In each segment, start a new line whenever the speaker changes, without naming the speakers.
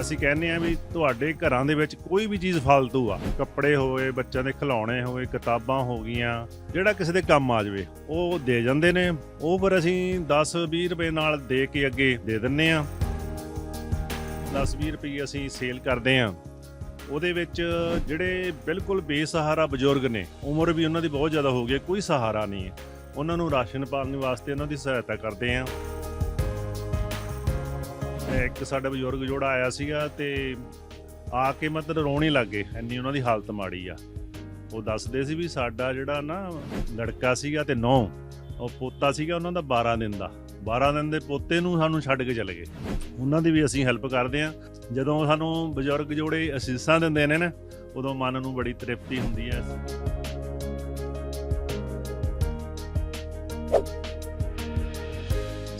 ਅਸੀਂ ਕਹਿੰਦੇ ਆ ਵੀ ਤੁਹਾਡੇ ਘਰਾਂ ਦੇ ਵਿੱਚ ਕੋਈ ਵੀ ਚੀਜ਼ ਫालतू ਆ ਕੱਪੜੇ ਹੋਏ ਬੱਚਿਆਂ ਦੇ ਖਿਡੌਣੇ ਹੋਏ ਕਿਤਾਬਾਂ ਹੋ ਗਈਆਂ ਜਿਹੜਾ ਕਿਸੇ ਦੇ ਕੰਮ ਆ ਜਾਵੇ ਉਹ ਦੇ ਜਾਂਦੇ ਨੇ। ਉਹ ਫਿਰ ਅਸੀਂ 10 20 ਰੁਪਏ ਨਾਲ ਦੇ ਕੇ ਅੱਗੇ ਦੇ ਦਿੰਨੇ ਆ 10 20 ਰੁਪਏ ਅਸੀਂ ਸੇਲ ਕਰਦੇ ਆ ਉਹਦੇ ਵਿੱਚ ਜਿਹੜੇ ਬਿਲਕੁਲ ਬੇਸਹਾਰਾ ਬਜ਼ੁਰਗ ਨੇ ਉਮਰ ਵੀ ਉਹਨਾਂ ਦੀ ਬਹੁਤ ਜ਼ਿਆਦਾ ਹੋ ਗਈ ਹੈ, ਕੋਈ ਸਹਾਰਾ ਨਹੀਂ ਹੈ। ਉਹਨਾਂ ਨੂੰ ਰਾਸ਼ਨ ਪਾਉਣ ਵਾਸਤੇ ਉਹਨਾਂ ਦੀ ਸਹਾਇਤਾ ਕਰਦੇ ਆ ਇੱਕ ਸਾਡਾ ਬਜ਼ੁਰਗ ਜੋੜਾ ਆਇਆ ਸੀਗਾ ਤੇ ਆ ਕੇ ਮਤਲਬ ਰੋਣ ਹੀ ਲੱਗੇ ਇੰਨੀ ਉਹਨਾਂ ਦੀ ਹਾਲਤ ਮਾੜੀ ਆ। ਉਹ ਦੱਸਦੇ ਸੀ ਵੀ ਸਾਡਾ ਜਿਹੜਾ ਨਾ ਲੜਕਾ ਸੀਗਾ ਤੇ ਨੌ, ਉਹ ਪੋਤਾ ਸੀਗਾ ਉਹਨਾਂ ਦਾ 12 ਦਿਨ ਦਾ। 12 ਦਿਨ ਦੇ ਪੋਤੇ ਨੂੰ ਸਾਨੂੰ ਛੱਡ ਕੇ ਚਲੇ ਗਏ। ਉਹਨਾਂ ਦੀ ਵੀ ਅਸੀਂ ਹੈਲਪ ਕਰਦੇ ਆ ਜਦੋਂ ਸਾਨੂੰ ਬਜ਼ੁਰਗ ਜੋੜੇ ਅਸੀਸਾਂ ਦਿੰਦੇ ਨੇ ਨਾ, ਉਦੋਂ ਮਨ ਨੂੰ ਬੜੀ ਤ੍ਰਿਪਤੀ ਹੁੰਦੀ ਹੈ।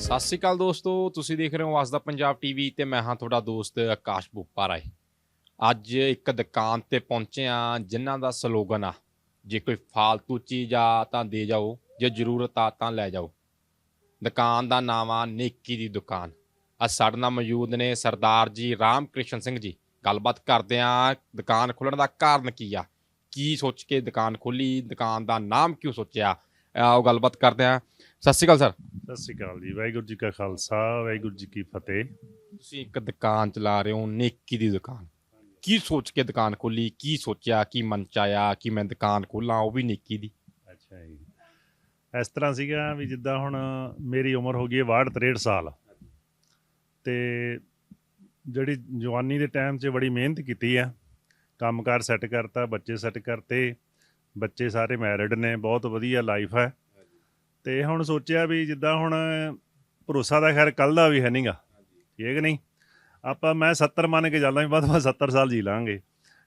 ਸਤਿ ਸ਼੍ਰੀ ਅਕਾਲ ਦੋਸਤੋ, ਤੁਸੀਂ ਦੇਖ ਰਹੇ ਹੋ ਆਸ ਦਾ ਪੰਜਾਬ ਟੀਵੀ ਤੇ ਮੈਂ ਹਾਂ ਤੁਹਾਡਾ ਦੋਸਤ ਆਕਾਸ਼ ਬੁੱਪਾ ਰਾਏ ਅੱਜ ਇੱਕ ਦੁਕਾਨ ਤੇ ਪਹੁੰਚੇ ਆ ਜਿਨ੍ਹਾਂ ਦਾ ਸਲੋਗਨ ਆ, ਜੇ ਕੋਈ ਫਾਲਤੂ ਚੀਜ਼ ਆ ਤਾਂ ਦੇ ਜਾਓ, ਜੇ ਜ਼ਰੂਰਤ ਆ ਤਾਂ ਲੈ ਜਾਓ। ਦੁਕਾਨ ਦਾ ਨਾਮ ਆ ਨੇਕੀ ਦੀ ਦੁਕਾਨ। ਅੱਜ ਸਾਡੇ ਨਾਲ ਮੌਜੂਦ ਨੇ ਸਰਦਾਰ ਜੀ ਰਾਮ ਕ੍ਰਿਸ਼ਨ ਸਿੰਘ ਜੀ। ਗੱਲਬਾਤ ਕਰਦੇ ਆ ਦੁਕਾਨ ਖੋਲਣ ਦਾ ਕਾਰਨ ਕੀ ਆ? ਕੀ ਸੋਚ ਕੇ ਦੁਕਾਨ ਖੋਲੀ ਦੁਕਾਨ ਦਾ ਨਾਮ ਕਿਉਂ ਸੋਚਿਆ? ਉਹ ਗੱਲਬਾਤ ਕਰਦੇ ਆ ਸਤਿ ਸ਼੍ਰੀ ਅਕਾਲ ਸਰ।
ਸਤਿ ਸ਼੍ਰੀ ਅਕਾਲ ਜੀ। ਵਾਹਿਗੁਰੂ ਜੀ ਕਾ ਖਾਲਸਾ ਵਾਹਿਗੁਰੂ ਜੀ ਕੀ ਫਤਿਹ।
ਤੁਸੀਂ ਇੱਕ ਦੁਕਾਨ ਚਲਾ ਰਹੇ ਹੋ ਨੇਕੀ ਦੀ ਦੁਕਾਨ। ਕੀ ਸੋਚ ਕੇ ਦੁਕਾਨ ਖੋਲੀ? ਕੀ ਸੋਚਿਆ? ਕੀ ਮਨ ਚ ਆਇਆ? ਕਿ ਮੈਂ ਦੁਕਾਨ ਖੋਲਾਂ? ਉਹ ਵੀ ਨੇਕੀ ਦੀ।
ਅੱਛਾ ਜੀ। ਇਸ ਤਰ੍ਹਾਂ ਸੀਗਾ ਵੀ ਜਿੱਦਾਂ ਹੁਣ ਮੇਰੀ ਉਮਰ ਹੋ ਗਈ ਹੈ 62 63 ਸਾਲ। ਤੇ ਜਿਹੜੀ ਜਵਾਨੀ ਦੇ ਟਾਈਮ 'ਚ ਬੜੀ ਮਿਹਨਤ ਕੀਤੀ ਆ। ਕੰਮਕਾਰ ਸੈੱਟ ਕਰਤਾ ਬੱਚੇ ਸੈੱਟ ਕਰਤੇ। ਬੱਚੇ ਸਾਰੇ ਮੈਰਿਡ ਨੇ ਬਹੁਤ ਵਧੀਆ ਲਾਈਫ ਹੈ। ਤੇ ਹੁਣ ਸੋਚਿਆ ਵੀ ਜਿੱਦਾਂ ਹੁਣ ਭਰੋਸਾ ਦਾ ਖੈਰ ਕੱਲ ਦਾ ਵੀ ਹੈ ਨਹੀਂਗਾ ਠੀਕ ਨਹੀਂ? ਆਪਾਂ ਮੈਂ 70 ਮੰਨ ਕੇ ਚੱਲਦਾ ਵੀ ਵੱਧ ਤੋਂ ਵੱਧ 70 ਸਾਲ ਜੀ ਲਾਂਗੇ।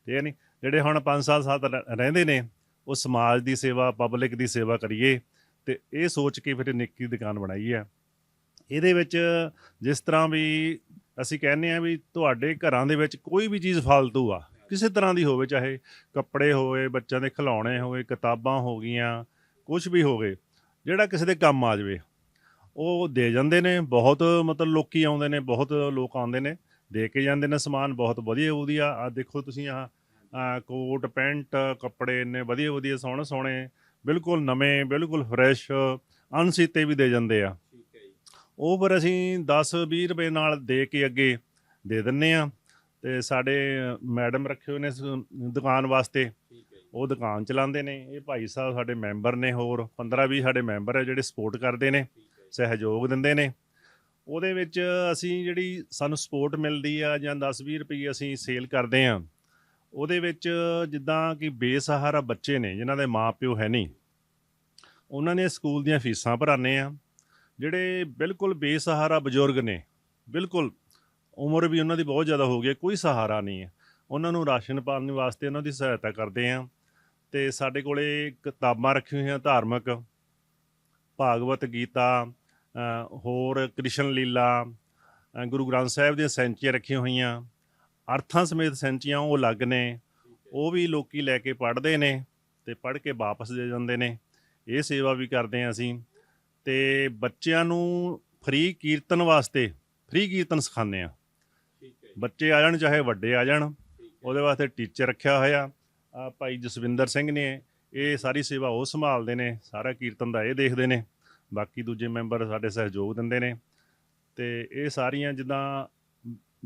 ਠੀਕ ਹੈ ਨਹੀਂ? ਜਿਹੜੇ ਹੁਣ 5 ਸਾਲ ਸਾਥ ਰ- ਰਹਿੰਦੇ ਨੇ, ਉਹ ਸਮਾਜ ਦੀ ਸੇਵਾ ਪਬਲਿਕ ਦੀ ਸੇਵਾ ਕਰੀਏ ਤੇ ਇਹ ਸੋਚ ਕੇ ਫਿਰ ਨਿੱਕੀ ਦੁਕਾਨ ਬਣਾਈ ਹੈ। ਇਹਦੇ ਵਿੱਚ ਜਿਸ ਤਰ੍ਹਾਂ ਵੀ ਅਸੀਂ ਕਹਿੰਦੇ ਆ ਵੀ ਤੁਹਾਡੇ ਘਰਾਂ ਦੇ ਵਿੱਚ ਕੋਈ ਵੀ ਚੀਜ਼ ਫालतू ਆ, ਕਿਸੇ ਤਰ੍ਹਾਂ ਦੀ ਹੋਵੇ, ਚਾਹੇ ਕੱਪੜੇ ਹੋਵੇ, ਬੱਚਿਆਂ ਦੇ ਖਿਡੌਣੇ ਹੋਵੇ, ਕਿਤਾਬਾਂ ਹੋ ਗਈਆਂ ਕੁਝ ਵੀ ਹੋਵੇ ਜਿਹੜਾ ਕਿਸੇ ਦੇ ਕੰਮ ਆ ਜਾਵੇ ਉਹ ਦੇ ਜਾਂਦੇ ਨੇ ਬਹੁਤ ਮਤਲਬ ਲੋਕੀ ਆਉਂਦੇ ਨੇ ਬਹੁਤ ਲੋਕ ਆਉਂਦੇ ਨੇ ਦੇ ਕੇ ਜਾਂਦੇ ਨੇ ਸਮਾਨ ਬਹੁਤ ਵਧੀਆ ਵਧੀਆ। ਆ ਦੇਖੋ ਤੁਸੀਂ ਆ ਕੋਟ ਪੈਂਟ ਕੱਪੜੇ ਇੰਨੇ ਵਧੀਆ ਵਧੀਆ ਸੋਹਣੇ ਸੋਹਣੇ ਬਿਲਕੁਲ ਨਵੇਂ ਬਿਲਕੁਲ ਫਰੈਸ਼ ਅਣਸੀਤੇ ਵੀ ਦੇ ਜਾਂਦੇ ਆ। ਉਹ ਫਿਰ ਅਸੀਂ 10 20 ਰੁਪਏ ਨਾਲ ਦੇ ਕੇ ਅੱਗੇ ਦੇ ਦਿੰਨੇ ਆ ਤੇ ਸਾਡੇ ਮੈਡਮ ਰੱਖੇ ਹੋਏ ਨੇ ਦੁਕਾਨ ਵਾਸਤੇ। ਉਹ ਦੁਕਾਨ ਚਲਾਉਂਦੇ ਨੇ ਇਹ ਭਾਈ ਸਾਹਿਬ ਸਾਡੇ ਮੈਂਬਰ ਨੇ ਹੋਰ 15 20 ਸਾਡੇ ਮੈਂਬਰ ਹੈ ਜਿਹੜੇ ਸਪੋਰਟ ਕਰਦੇ ਨੇ ਸਹਿਯੋਗ ਦਿੰਦੇ ਨੇ। ਉਹਦੇ ਵਿੱਚ ਅਸੀਂ ਜਿਹੜੀ ਸਾਨੂੰ ਸਪੋਰਟ ਮਿਲਦੀ ਆ ਜਾਂ 10 20 ਰੁਪਏ ਅਸੀਂ ਸੇਲ ਕਰਦੇ ਆ ਉਹਦੇ ਵਿੱਚ ਜਿੱਦਾਂ ਕਿ ਬੇਸਹਾਰਾ ਬੱਚੇ ਨੇ ਜਿਨ੍ਹਾਂ ਦੇ ਮਾਪਿਓ ਹੈ ਨਹੀਂ ਉਹਨਾਂ ਨੇ ਸਕੂਲ ਦੀਆਂ ਫੀਸਾਂ ਭਰਾਨੇ ਆ ਜਿਹੜੇ ਬਿਲਕੁਲ ਬੇਸਹਾਰਾ ਬਜ਼ੁਰਗ ਨੇ ਬਿਲਕੁਲ ਉਮਰ ਵੀ ਉਹਨਾਂ ਦੀ ਬਹੁਤ ਜ਼ਿਆਦਾ ਹੋ ਗਈ ਹੈ, ਕੋਈ ਸਹਾਰਾ ਨਹੀਂ ਹੈ। ਉਹਨਾਂ ਨੂੰ ਰਾਸ਼ਨ ਪਾਣ ਵਾਸਤੇ ਉਹਨਾਂ ਦੀ ਸਹਾਇਤਾ ਕਰਦੇ ਆ ਤੇ ਸਾਡੇ ਕੋਲੇ ਕਿਤਾਬਾਂ ਰੱਖੀਆਂ ਹੋਈਆਂ ਧਾਰਮਿਕ ਭਾਗਵਤ ਗੀਤਾ ਹੋਰ ਕ੍ਰਿਸ਼ਨ ਲੀਲਾ ਗੁਰੂ ਗ੍ਰੰਥ ਸਾਹਿਬ ਦੀਆਂ ਸੈਂਚੀਆਂ ਰੱਖੀਆਂ ਹੋਈਆਂ। ਅਰਥਾਂ ਸਮੇਤ ਸੈਂਚੀਆਂ ਉਹ ਅਲੱਗ ਨੇ ਉਹ ਵੀ ਲੋਕੀ ਲੈ ਕੇ ਪੜ੍ਹਦੇ ਨੇ ਤੇ ਪੜ੍ਹ ਕੇ ਵਾਪਸ ਦੇ ਜਾਂਦੇ ਨੇ। ਇਹ ਸੇਵਾ ਵੀ ਕਰਦੇ ਹਾਂ ਅਸੀਂ। ਤੇ ਬੱਚਿਆਂ ਨੂੰ ਫ੍ਰੀ ਕੀਰਤਨ ਵਾਸਤੇ ਫ੍ਰੀ ਕੀਰਤਨ ਸਿਖਾਉਂਦੇ ਆ ਬੱਚੇ ਆ ਜਾਣ ਚਾਹੇ ਵੱਡੇ ਆ ਜਾਣ ਉਹਦੇ ਵਾਸਤੇ ਟੀਚਰ ਰੱਖਿਆ ਹੋਇਆ। ਆ ਭਾਈ ਜਸਵਿੰਦਰ ਸਿੰਘ ਨੇ ਇਹ ਸਾਰੀ ਸੇਵਾ ਉਹ ਸੰਭਾਲਦੇ ਨੇ ਸਾਰਾ ਕੀਰਤਨ ਦਾ ਇਹ ਦੇਖਦੇ ਨੇ ਬਾਕੀ ਦੂਜੇ ਮੈਂਬਰ ਸਾਡੇ ਸਹਿਯੋਗ ਦਿੰਦੇ ਨੇ। ਤੇ ਇਹ ਸਾਰੀਆਂ ਜਿੱਦਾਂ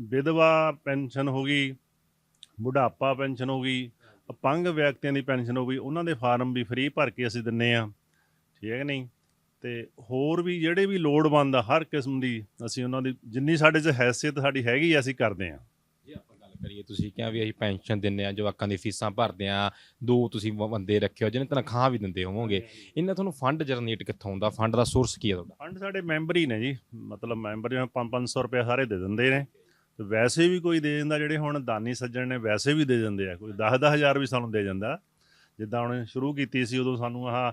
ਵਿਧਵਾ ਪੈਨਸ਼ਨ ਹੋ ਗਈ ਬੁਢਾਪਾ ਪੈਨਸ਼ਨ ਹੋ ਗਈ ਅਪੰਗ ਵਿਅਕਤੀਆਂ ਦੀ ਪੈਨਸ਼ਨ ਹੋ ਗਈ ਉਹਨਾਂ ਦੇ ਫਾਰਮ ਵੀ ਫ੍ਰੀ ਭਰ ਕੇ ਅਸੀਂ ਦਿੰਨੇ ਆ ਠੀਕ ਹੈ ਨਹੀਂ? ਤੇ ਹੋਰ ਵੀ ਜਿਹੜੇ ਵੀ ਲੋੜਵੰਦ ਆ ਹਰ ਕਿਸਮ ਦੀ ਅਸੀਂ ਉਹਨਾਂ ਦੀ ਜਿੰਨੀ ਸਾਡੇ 'ਚ ਹੈਸੀਅਤ ਸਾਡੀ ਹੈਗੀ ਆ, ਅਸੀਂ ਕਰਦੇ ਆ।
ਕਰੀਏ ਤੁਸੀਂ ਕਿਹਾ ਵੀ ਅਸੀਂ ਪੈਨਸ਼ਨ ਦਿੰਨੇ ਆ ਜਵਾਕਾਂ ਦੀ ਫੀਸਾਂ ਭਰਦੇ ਆ ਦੋ ਤੁਸੀਂ ਬੰਦੇ ਰੱਖਿਓ ਜਿਹਨੇ ਤਨਖਾਹ ਵੀ ਦਿੰਦੇ ਹੋਵੋਗੇ। ਇਹਨਾਂ ਤੁਹਾਨੂੰ ਫੰਡ ਜਨਰੇਟ ਕਿੱਥੋਂ ਹੁੰਦਾ? ਫੰਡ ਦਾ ਸੋਰਸ ਕੀ ਹੈ ਤੁਹਾਡਾ?
ਫੰਡ ਸਾਡੇ ਮੈਂਬਰ ਹੀ ਨੇ ਜੀ। ਮਤਲਬ ਮੈਂਬਰ ਜਿਵੇਂ 5-500 ਰੁਪਏ ਸਾਰੇ ਦੇ ਦਿੰਦੇ ਨੇ। ਤੇ ਵੈਸੇ ਵੀ ਕੋਈ ਦੇ ਦਿੰਦਾ ਜਿਹੜੇ ਹੁਣ ਦਾਨੀ ਸੱਜਣ ਨੇ ਵੈਸੇ ਵੀ ਦੇ ਦਿੰਦੇ ਆ। ਕੋਈ 10-10000 ਵੀ ਸਾਨੂੰ ਦੇ ਜਾਂਦਾ। ਜਿੱਦਾਂ ਹੁਣ ਸ਼ੁਰੂ ਕੀਤੀ ਸੀ ਉਦੋਂ ਸਾਨੂੰ ਆਹ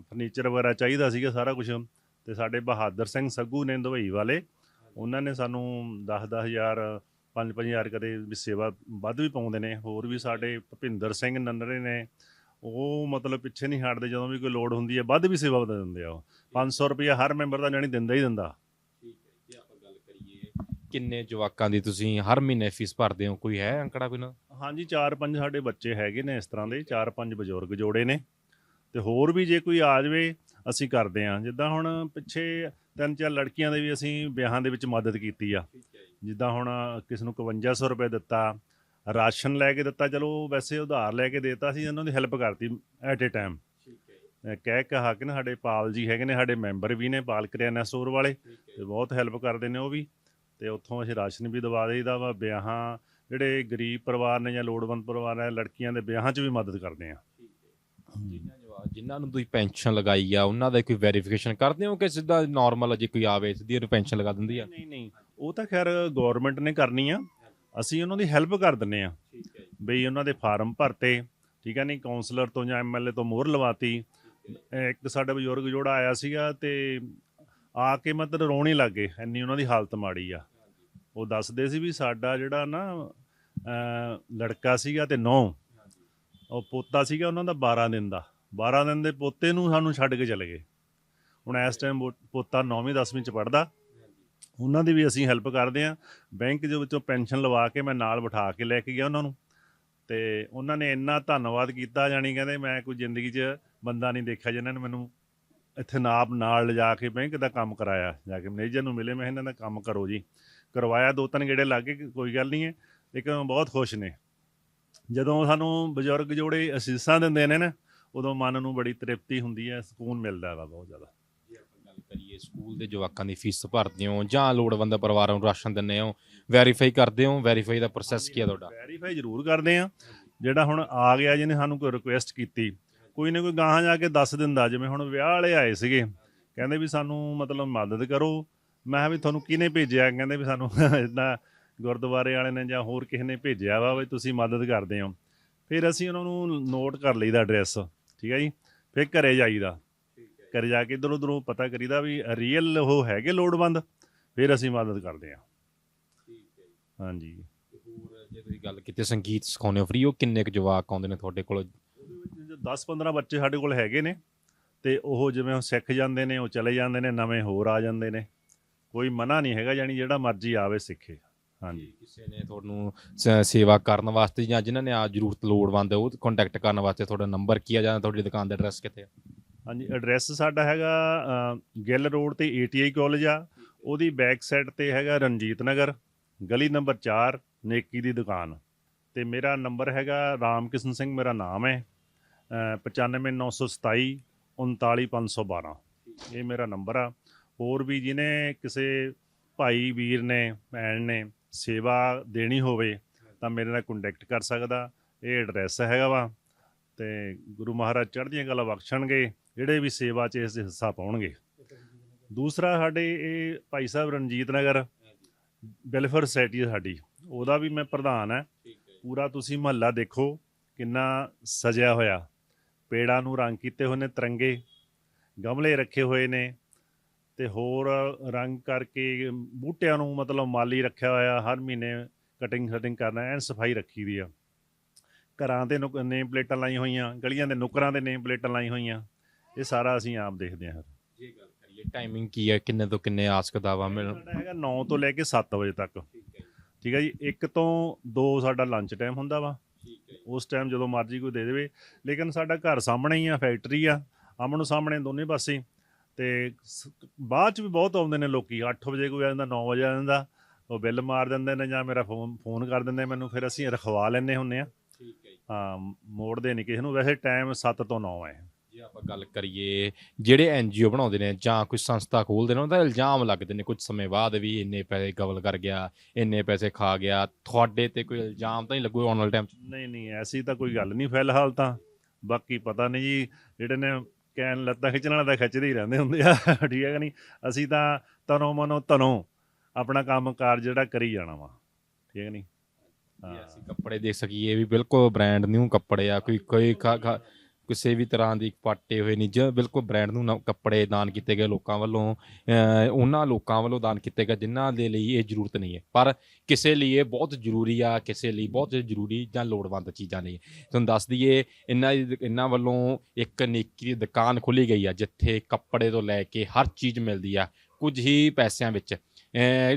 ਫਰਨੀਚਰ ਵਗੈਰਾ ਚਾਹੀਦਾ ਸੀਗਾ ਸਾਰਾ ਕੁਝ ਤੇ ਸਾਡੇ ਬਹਾਦਰ ਸਿੰਘ ਸੱਗੂ ਨੇ ਦੁਬਈ ਵਾਲੇ। ਉਹਨਾਂ ਨੇ ਸਾਨੂੰ 10-10000 5-5000 ਕਦੇ ਵੀ ਸੇਵਾ ਵੱਧ ਵੀ ਪਾਉਂਦੇ ਨੇ। ਹੋਰ ਵੀ ਸਾਡੇ ਭਪਿੰਦਰ ਸਿੰਘ ਨੰਨਰੇ ਨੇ ਉਹ ਮਤਲਬ ਪਿੱਛੇ ਨਹੀਂ ਹਟਦੇ ਜਦੋਂ ਵੀ ਕੋਈ ਲੋੜ ਹੁੰਦੀ ਹੈ ਵੱਧ ਵੀ ਸੇਵਾ ਬਤਾ ਦਿੰਦੇ ਆ 500 ਰੁਪਏ ਹਰ ਮੈਂਬਰ ਦਾ ਜਾਨੀ ਦਿੰਦਾ ਹੀ ਦਿੰਦਾ।
ਕਿੰਨੇ ਜਵਾਕਾਂ ਦੀ ਤੁਸੀਂ ਹਰ ਮਹੀਨੇ ਫੀਸ ਭਰਦੇ ਹੋ? ਕੋਈ ਹੈ ਅੰਕੜਾ ਕੋਈ ਨਾ?
ਹਾਂਜੀ 4-5 ਸਾਡੇ ਬੱਚੇ ਹੈਗੇ ਨੇ ਇਸ ਤਰ੍ਹਾਂ ਦੇ 4-5 ਬਜ਼ੁਰਗ ਜੋੜੇ ਨੇ। ਤੇ ਹੋਰ ਵੀ ਜੇ ਕੋਈ ਆ ਜਾਵੇ ਅਸੀਂ ਕਰਦੇ ਆ ਜਿੱਦਾਂ ਹੁਣ ਪਿੱਛੇ ਤਿੰਨ ਚਾਰ ਲੜਕੀਆਂ ਦੇ ਵੀ ਅਸੀਂ ਵਿਆਹਾਂ ਦੇ ਵਿੱਚ ਮਦਦ ਕੀਤੀ ਆ। ਜਿੱਦਾਂ ਹੁਣ ਕਿਸ ਨੂੰ 5100 ਰੁਪਏ ਦਿੱਤਾ ਰਾਸ਼ਨ ਲੈ ਕੇ ਦਿੱਤਾ ਚਲੋ ਵੈਸੇ ਉਧਾਰ ਲੈ ਕੇ ਦੇਤਾ ਸੀ ਉਹਨਾਂ ਦੀ ਹੈਲਪ ਕਰਤੀ ਐਟ ਏ ਟਾਈਮ ਕਹਿ ਕਹਾ ਕਿ ਨਾ ਸਾਡੇ ਪਾਲ ਜੀ ਹੈਗੇ ਨੇ ਸਾਡੇ ਮੈਂਬਰ ਵੀ ਨੇ ਪਾਲ ਕਰਿਆਨਾ ਸਟੋਰ ਵਾਲੇ ਤੇ ਬਹੁਤ ਹੈਲਪ ਕਰਦੇ ਨੇ ਉਹ ਵੀ। ਤੇ ਉੱਥੋਂ ਅਸੀਂ ਰਾਸ਼ਨ ਵੀ ਦਵਾ ਦੇਈਦਾ ਵਾ ਵਿਆਹਾਂ ਜਿਹੜੇ ਗਰੀਬ ਪਰਿਵਾਰ ਨੇ ਜਾਂ ਲੋੜਵੰਦ ਪਰਿਵਾਰ ਨੇ ਲੜਕੀਆਂ ਦੇ ਵਿਆਹਾਂ 'ਚ ਵੀ ਮਦਦ ਕਰਦੇ ਆ
ਜਿਨ੍ਹਾਂ ਨੂੰ ਤੁਸੀਂ ਪੈਨਸ਼ਨ ਲਗਾਈ ਆ ਉਹਨਾਂ ਦਾ ਕੋਈ ਵੈਰੀਫਿਕੇਸ਼ਨ ਕਰਦੇ ਹੋ ਕਿ ਸਿੱਧਾ ਨਾਰਮਲ ਜੇ ਕੋਈ ਆਵੇ ਸਿੱਧੀ ਉਹਨੂੰ ਪੈਨਸ਼ਨ ਲਗਾ ਦਿੰਦੀ ਆ?
ਨਹੀਂ ਨਹੀਂ। ਉਹ ਤਾਂ ਖੈਰ ਗਵਰਨਮੈਂਟ ਨੇ ਕਰਨੀ ਆ। ਅਸੀਂ ਉਹਨਾਂ ਦੀ ਹੈਲਪ ਕਰ ਦਿੰਨੇ ਆ।
ਠੀਕ ਹੈ
ਬਈ ਉਹਨਾਂ ਦੇ ਫਾਰਮ ਭਰਤੇ ਠੀਕ ਹੈ ਨਹੀਂ ਕਾਉਂਸਲਰ ਤੋਂ ਜਾਂ ਐਮਐਲਏ ਤੋਂ ਮੋਹਰ ਲਵਾਤੀ। ਇੱਕ ਸਾਡਾ ਬਜ਼ੁਰਗ ਜੋੜਾ ਆਇਆ ਸੀਗਾ ਤੇ ਆ ਕੇ ਮਤਲਬ ਰੋਣ ਹੀ ਲੱਗੇ ਇੰਨੀ ਉਹਨਾਂ ਦੀ ਹਾਲਤ ਮਾੜੀ ਆ। ਉਹ ਦੱਸਦੇ ਸੀ ਵੀ ਸਾਡਾ ਜਿਹੜਾ ਨਾ ਲੜਕਾ ਸੀਗਾ ਤੇ ਨੌ ਉਹ ਪੋਤਾ ਸੀਗਾ ਉਹਨਾਂ ਦਾ 12 ਦਿਨ ਦਾ। 12 ਦਿਨ ਦੇ ਪੋਤੇ ਨੂੰ ਸਾਨੂੰ ਛੱਡ ਕੇ ਚਲੇ ਗਏ। ਹੁਣ ਇਸ ਟਾਈਮ ਪੋਤਾ 9ਵੀਂ 10ਵੀਂ ਚ ਪੜਦਾ ਉਹਨਾਂ ਦੀ ਵੀ ਅਸੀਂ ਹੈਲਪ ਕਰਦੇ ਆ ਬੈਂਕ ਦੇ ਵਿੱਚੋਂ ਪੈਨਸ਼ਨ ਲਵਾ ਕੇ ਮੈਂ ਨਾਲ ਬਿਠਾ ਕੇ ਲੈ ਕੇ ਗਿਆ ਉਹਨਾਂ ਨੂੰ। ਤੇ ਉਹਨਾਂ ਨੇ ਇੰਨਾ ਧੰਨਵਾਦ ਕੀਤਾ ਜਾਣੀ ਕਹਿੰਦੇ ਮੈਂ ਕੋਈ ਜ਼ਿੰਦਗੀ 'ਚ ਬੰਦਾ ਨਹੀਂ ਦੇਖਿਆ ਜਿਨ੍ਹਾਂ ਨੇ ਮੈਨੂੰ ਇੱਥੇ ਨਾਪ ਨਾਲ ਲਿਜਾ ਕੇ ਬੈਂਕ ਦਾ ਕੰਮ ਕਰਾਇਆ। ਜਾ ਕੇ ਮੈਨੇਜਰ ਨੂੰ ਮਿਲੇ, ਮੈਂ ਇਹਨਾਂ ਦਾ ਕੰਮ ਕਰੋ ਜੀ। ਕਰਵਾਇਆ ਦੋ ਤਿੰਨ ਗੇੜੇ ਲੱਗੇ ਕੋਈ ਗੱਲ ਨਹੀਂ ਹੈ। ਲੇਕਿਨ ਬਹੁਤ ਖੁਸ਼ ਨੇ। ਜਦੋਂ ਸਾਨੂੰ ਬਜ਼ੁਰਗ ਜੋੜੇ ਅਸੀਸਾਂ ਦਿੰਦੇ ਨੇ ਨਾ, ਉਦੋਂ ਮਨ ਨੂੰ ਬੜੀ ਤ੍ਰਿਪਤੀ ਹੁੰਦੀ ਹੈ, ਸਕੂਨ ਮਿਲਦਾ ਵਾ ਬਹੁਤ ਜ਼ਿਆਦਾ।
ਸਕੂਲ ਦੇ ਜਵਾਕਾਂ ਦੀ ਫੀਸ ਭਰਦੇ ਹੋ ਜਾਂ ਲੋੜਵੰਦ ਪਰਿਵਾਰਾਂ ਨੂੰ ਰਾਸ਼ਨ ਦਿੰਦੇ ਹੋ? ਵੈਰੀਫਾਈ ਕਰਦੇ ਹੋ? ਵੈਰੀਫਾਈ ਦਾ ਪ੍ਰੋਸੈਸ ਕੀ ਹੈ ਤੁਹਾਡਾ?
ਵੈਰੀਫਾਈ ਜ਼ਰੂਰ ਕਰਦੇ ਆ ਜਿਹੜਾ ਹੁਣ ਆ ਗਿਆ ਜਿਹਨੇ ਸਾਨੂੰ ਕੋਈ ਰਿਕੁਐਸਟ ਕੀਤੀ, ਕੋਈ ਨਾ ਕੋਈ ਗਾਹਾਂ ਜਾ ਕੇ ਦੱਸ ਦਿੰਦਾ, ਜਿਵੇਂ ਹੁਣ ਵਿਆਹ ਵਾਲੇ ਆਏ ਸੀਗੇ, ਕਹਿੰਦੇ ਵੀ ਸਾਨੂੰ ਮਤਲਬ ਮਦਦ ਕਰੋ। ਮੈਂ ਕਿਹਾ ਵੀ ਤੁਹਾਨੂੰ ਕਿਹਨੇ ਭੇਜਿਆ? ਕਹਿੰਦੇ ਵੀ ਸਾਨੂੰ ਇਦਾਂ ਗੁਰਦੁਆਰੇ ਵਾਲੇ ਨੇ ਜਾਂ ਹੋਰ ਕਿਸੇ ਨੇ ਭੇਜਿਆ ਵਾ ਵੀ ਤੁਸੀਂ ਮਦਦ ਕਰਦੇ ਹੋ। ਫਿਰ ਅਸੀਂ ਉਹਨਾਂ ਨੂੰ ਨੋਟ ਕਰ ਲਈਦਾ ਐਡਰੈਸ ਠੀਕ ਹੈ ਜੀ? ਫਿਰ ਘਰੇ ਜਾਈਦਾ। ਘਰੇ ਜਾ ਕੇ ਇਧਰ ਉਧਰੋਂ ਪਤਾ ਕਰੀਦਾ ਵੀ ਰੀਅਲ ਉਹ ਹੈਗੇ ਲੋੜਵੰਦ ਫਿਰ ਅਸੀਂ ਮਦਦ ਕਰਦੇ ਹਾਂ। ਹਾਂਜੀ।
ਹੋਰ ਜੇ ਤੁਸੀਂ ਗੱਲ ਕੀਤੀ ਸੰਗੀਤ ਸਿਖਾਉਂਦੇ ਹੋ ਫ੍ਰੀ ਉਹ ਕਿੰਨੇ ਕੁ ਜਵਾਕ ਆਉਂਦੇ ਨੇ ਤੁਹਾਡੇ ਕੋਲ?
10-15 ਬੱਚੇ ਸਾਡੇ ਕੋਲ ਹੈਗੇ ਨੇ ਤੇ ਉਹ ਜਿਵੇਂ ਉਹ ਸਿੱਖ ਜਾਂਦੇ ਨੇ ਉਹ ਚਲੇ ਜਾਂਦੇ ਨੇ ਨਵੇਂ ਹੋਰ ਆ ਜਾਂਦੇ ਨੇ। ਕੋਈ ਮਨਾ ਨਹੀਂ ਹੈਗਾ ਯਾਨੀ ਜਿਹੜਾ ਮਰਜ਼ੀ ਆਵੇ ਸਿੱਖੇ। ਹਾਂਜੀ।
ਕਿਸੇ ਨੇ ਤੁਹਾਨੂੰ ਸ- ਸੇਵਾ ਕਰਨ ਵਾਸਤੇ ਜਾਂ ਜਿਨ੍ਹਾਂ ਨੇ ਆ ਜ਼ਰੂਰਤ ਲੋੜਵੰਦ ਹੈ ਉਹ ਕੰਟੈਕਟ ਕਰਨ ਵਾਸਤੇ ਤੁਹਾਡਾ ਨੰਬਰ ਕੀ ਆ ਜਾਂ ਤੁਹਾਡੀ ਦੁਕਾਨ ਦਾ ਐਡਰੈਸ ਕਿੱਥੇ ਆ?
ਹਾਂਜੀ ਐਡਰੈਸ ਸਾਡਾ ਹੈਗਾ ਗਿੱਲ ਰੋਡ ਤੇ ਏਟੀਆਈ ਕਾਲਜ ਆ। ਉਹਦੀ ਬੈਕ ਸਾਈਡ ਤੇ ਹੈਗਾ ਰਣਜੀਤ ਨਗਰ ਗਲੀ ਨੰਬਰ 4 ਨੇਕੀ ਦੀ ਦੁਕਾਨ। ਤੇ ਮੇਰਾ ਨੰਬਰ ਹੈਗਾ ਰਾਮਕਿਸ਼ਨ ਸਿੰਘ ਮੇਰਾ ਨਾਮ ਹੈ ਅ, 95927 39512 ਇਹ ਮੇਰਾ ਨੰਬਰ ਆ। ਹੋਰ ਵੀ ਜਿਹਨੇ ਕਿਸੇ ਭਾਈ ਵੀਰ ਨੇ ਭੈਣ ਨੇ ਸੇਵਾ ਦੇਣੀ ਹੋਵੇ ਤਾਂ ਮੇਰੇ ਨਾਲ ਕੰਟੈਕਟ ਕਰ ਸਕਦਾ। ਇਹ ਐਡਰੈਸ ਹੈਗਾ ਵਾ। ਤੇ ਗੁਰੂ ਮਹਾਰਾਜ ਚੜ੍ਹਦੀਆਂ ਕਲਾ ਬਖਸ਼ਣਗੇ, ਜਿਹੜੇ ਵੀ ਸੇਵਾ 'ਚ ਇਸ 'ਚ ਹਿੱਸਾ ਪਾਉਣਗੇ। ਦੂਸਰਾ ਸਾਡੇ ਇਹ ਭਾਈ ਸਾਹਿਬ ਰਣਜੀਤ ਨਗਰ ਵੈਲਫੇਅਰ ਸੁਸਾਇਟੀ ਹੈ ਸਾਡੀ। ਉਹਦਾ ਵੀ ਮੈਂ ਪ੍ਰਧਾਨ ਹੈ। ਪੂਰਾ ਤੁਸੀਂ ਮਹੱਲਾ ਦੇਖੋ, ਕਿੰਨਾ ਸਜਿਆ ਹੋਇਆ। ਪੇੜਾਂ ਨੂੰ ਰੰਗ ਕੀਤੇ ਹੋਏ ਨੇ ਤਿਰੰਗੇ, ਗਮਲੇ ਰੱਖੇ ਹੋਏ ਨੇ ਤੇ ਹੋਰ ਰੰਗ ਕਰਕੇ ਬੂਟਿਆਂ ਨੂੰ ਮਤਲਬ ਮਾਲੀ ਰੱਖਿਆ ਹੋਇਆ, ਹਰ ਮਹੀਨੇ ਕਟਿੰਗ ਸ਼ਟਿੰਗ ਕਰਨਾ, ਐਨ ਸਫ਼ਾਈ ਰੱਖੀ ਦੀ ਆ। ਘਰਾਂ ਤੇ ਨੇਮ ਪਲੇਟਾਂ ਲਾਈਆਂ ਹੋਈਆਂ ਗਲੀਆਂ ਦੇ ਨੁੱਕਰਾਂ ਤੇ ਨੇਮ ਪਲੇਟਾਂ ਲਾਈਆਂ ਹੋਈਆਂ ਇਹ ਸਾਰਾ ਅਸੀਂ ਆਪ ਦੇਖਦੇ ਹਾਂ
ਜੇ ਗੱਲ ਕਰੀਏ ਟਾਈਮਿੰਗ ਕੀ ਹੈ ਕਿੰਨੇ ਤੋਂ ਕਿੰਨੇ ਆਸਕ ਦਾ ਵਾ ਮਿਲ
ਹੈਗਾ 9 ਤੋਂ ਲੈ ਕੇ 7 ਵਜੇ ਤੱਕ। ਠੀਕ ਹੈ ਜੀ। 1 ਤੋਂ 2 ਸਾਡਾ ਲੰਚ ਟਾਈਮ ਹੁੰਦਾ ਵਾ। ਉਸ ਟਾਈਮ ਜਦੋਂ ਮਰਜ਼ੀ ਕੋਈ ਦੇ ਦੇਵੇ ਲੇਕਿਨ ਸਾਡਾ ਘਰ ਸਾਹਮਣੇ ਹੀ ਆ ਫੈਕਟਰੀ ਆ ਆਮਣੋ ਸਾਹਮਣੇ ਦੋਨੇ ਪਾਸੇ। ਤੇ ਬਾਅਦ ਚ ਵੀ ਬਹੁਤ ਆਉਂਦੇ ਨੇ ਲੋਕੀ 8 ਵਜੇ ਕੋਈ ਆ ਜਾਂਦਾ 9 ਵਜੇ ਆ ਜਾਂਦਾ ਉਹ ਬਿੱਲ ਮਾਰ ਦਿੰਦੇ ਨੇ ਜਾਂ ਮੇਰਾ ਫੋਨ ਫੋਨ ਕਰ ਦਿੰਦੇ ਮੈਨੂੰ ਫਿਰ ਅਸੀਂ ਰਖਵਾ ਲੈਨੇ ਹੁੰਨੇ ਆ
ਠੀਕ ਹੈ
ਹਾਂ ਮੋੜਦੇ ਨਹੀਂ ਕਿਸੇ ਨੂੰ। ਵੈਸੇ ਟਾਈਮ 7 ਤੋਂ 9 ਹੈ।
ਜੇ ਆਪਾਂ ਗੱਲ ਕਰੀਏ ਜਿਹੜੇ ਐਨਜੀਓ ਬਣਾਉਂਦੇ ਨੇ ਜਾਂ ਕੋਈ ਸੰਸਥਾ ਖੋਲਦੇ ਨੇ ਉਹਦਾ ਇਲਜ਼ਾਮ ਲੱਗਦੇ ਨੇ ਕੁਝ ਸਮੇਂ ਬਾਅਦ ਵੀ ਇੰਨੇ ਪੈਸੇ ਗਵਲ ਕਰ ਗਿਆ ਇੰਨੇ ਪੈਸੇ ਖਾ ਗਿਆ। ਤੁਹਾਡੇ ਤੇ ਕੋਈ ਇਲਜ਼ਾਮ ਤਾਂ ਨਹੀਂ ਲੱਗੂ ਆਉਣ ਵਾਲੇ ਟਾਈਮ 'ਚ?
ਨਹੀਂ ਨਹੀਂ ਐਸੀ ਤਾਂ ਕੋਈ ਗੱਲ ਨਹੀਂ ਫਿਲਹਾਲ ਤਾਂ। ਬਾਕੀ ਪਤਾ ਨਹੀਂ ਜੀ ਜਿਹੜੇ ਨੇ ਕਹਿਣ ਲੱਤਾਂ ਖਿੱਚਣ ਵਾਲਾ ਤਾਂ ਖਿੱਚਦੇ ਹੀ ਰਹਿੰਦੇ ਹੁੰਦੇ ਆ ਠੀਕ ਹੈ ਕਿ ਨਹੀਂ? ਅਸੀਂ ਤਾਂ ਤਨੋ ਮਨੋ ਤਨੋ ਆਪਣਾ ਕੰਮ ਕਾਰ ਜਿਹੜਾ ਕਰੀ ਜਾਣਾ ਵਾ। ਠੀਕ ਹੈ ਨਹੀਂ?
ਅਸੀਂ ਕੱਪੜੇ ਦੇਖ ਸਕੀਏ ਵੀ ਬਿਲਕੁਲ ਬ੍ਰਾਂਡ ਨਿਊ ਕੱਪੜੇ ਆ ਕੋਈ ਕੋਈ ਕਿਸੇ ਵੀ ਤਰ੍ਹਾਂ ਦੀ ਪਾਟੇ ਹੋਏ ਨਹੀਂ ਜ ਬਿਲਕੁਲ ਬ੍ਰਾਂਡ ਨੂੰ ਨ- ਕੱਪੜੇ ਦਾਨ ਕੀਤੇ ਗਏ ਲੋਕਾਂ ਵੱਲੋਂ ਉਹਨਾਂ ਲੋਕਾਂ ਵੱਲੋਂ ਦਾਨ ਕੀਤੇ ਗਏ ਜਿਨ੍ਹਾਂ ਦੇ ਲਈ ਇਹ ਜ਼ਰੂਰਤ ਨਹੀਂ ਹੈ। ਪਰ ਕਿਸੇ ਲਈ ਇਹ ਬਹੁਤ ਜ਼ਰੂਰੀ ਆ ਕਿਸੇ ਲਈ ਬਹੁਤ ਜ਼ਰੂਰੀ ਜਾਂ ਲੋੜਵੰਦ ਚੀਜ਼ਾਂ ਲਈ ਤੁਹਾਨੂੰ ਦੱਸ ਦਈਏ ਇਹਨਾਂ ਇਹਨਾਂ ਵੱਲੋਂ ਇੱਕ ਨੇਕੀ ਦੀ ਦੁਕਾਨ ਖੋਲੀ ਗਈ ਆ ਜਿੱਥੇ ਕੱਪੜੇ ਤੋਂ ਲੈ ਕੇ ਹਰ ਚੀਜ਼ ਮਿਲਦੀ ਆ ਕੁਝ ਹੀ ਪੈਸਿਆਂ ਵਿੱਚ।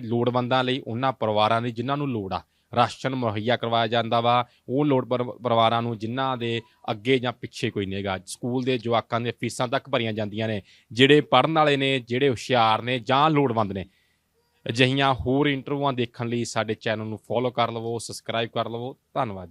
ਲੋੜਵੰਦਾਂ ਲਈ ਉਹਨਾਂ ਪਰਿਵਾਰਾਂ ਲਈ ਜਿਨ੍ਹਾਂ ਨੂੰ ਲੋੜ ਆ ਰਾਸ਼ਨ ਮੁਹੱਈਆ ਕਰਵਾਇਆ ਜਾਂਦਾ ਵਾ। ਉਹ ਲੋੜ ਪਰਿਵਾਰਾਂ ਨੂੰ ਜਿਨ੍ਹਾਂ ਦੇ ਅੱਗੇ ਜਾਂ ਪਿੱਛੇ ਕੋਈ ਨਹੀਂਗਾ ਸਕੂਲ ਦੇ ਜਵਾਕਾਂ ਦੇ ਫੀਸਾਂ ਤੱਕ ਭਰੀਆਂ ਜਾਂਦੀਆਂ ਨੇ। ਜਿਹੜੇ ਪੜ੍ਹਨ ਵਾਲੇ ਨੇ, ਜਿਹੜੇ ਹੁਸ਼ਿਆਰ ਨੇ ਜਾਂ ਲੋੜਵੰਦ ਨੇ, ਅਜਿਹੀਆਂ ਹੋਰ ਇੰਟਰਵਿਊਆਂ ਦੇਖਣ ਲਈ ਸਾਡੇ ਚੈਨਲ ਨੂੰ ਫੋਲੋ ਕਰ ਲਵੋ ਸਬਸਕ੍ਰਾਈਬ ਕਰ ਲਵੋ। ਧੰਨਵਾਦ